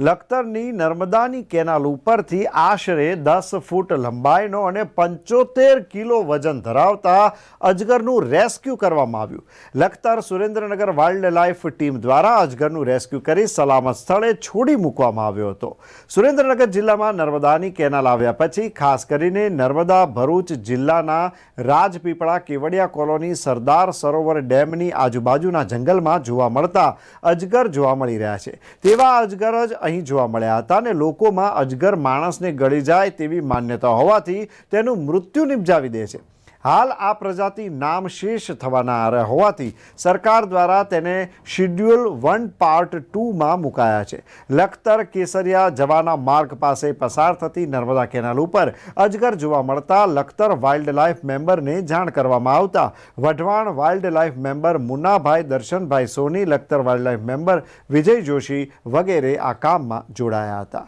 લખતરની નર્મદાની કેનાલ ઉપરથી આશરે દસ ફૂટ લંબાઈનો અને પંચોતેર કિલો વજન ધરાવતા અજગરનું રેસ્ક્યુ કરવામાં આવ્યું. Lakhtar Surendranagar wild life team દ્વારા અજગરનું રેસ્ક્યુ કરી સલામત સ્થળે છોડી મૂકવામાં આવ્યો હતો. સુરેન્દ્રનગર જિલ્લામાં નર્મદાની કેનાલ આવ્યા પછી ખાસ કરીને નર્મદા, ભરૂચ જિલ્લાના રાજપીપળા, કેવડિયા કોલોની, સરદાર સરોવર ડેમની આજુબાજુના જંગલમાં જોવા મળતા અજગર જોવા મળી રહ્યા છે. તેવા અજગર જ અહીં જોવા મળ્યા હતા અને લોકોમાં અજગર માણસને ગળી જાય તેવી માન્યતા હોવાથી તેનું મૃત્યુ નિપજાવી દે છે. હાલ આ પ્રજાતિ નામશેષ થવાના આરે હોવાથી સરકાર દ્વારા તેને શિડ્યુલ વન પાર્ટ ટુમાં મુકાયા છે. લખતર કેસરિયા જવાના માર્ગ પાસે પસાર થતી નર્મદા કેનાલ ઉપર અજગર જોવા મળતા લખતર વાઇલ્ડ લાઇફ મેમ્બરને જાણ કરવામાં આવતા Wadhwan wild life member Munnabhai Darshanbhai Soni, Lakhtar wild life member Vijay Joshi વગેરે આ કામમાં જોડાયા હતા.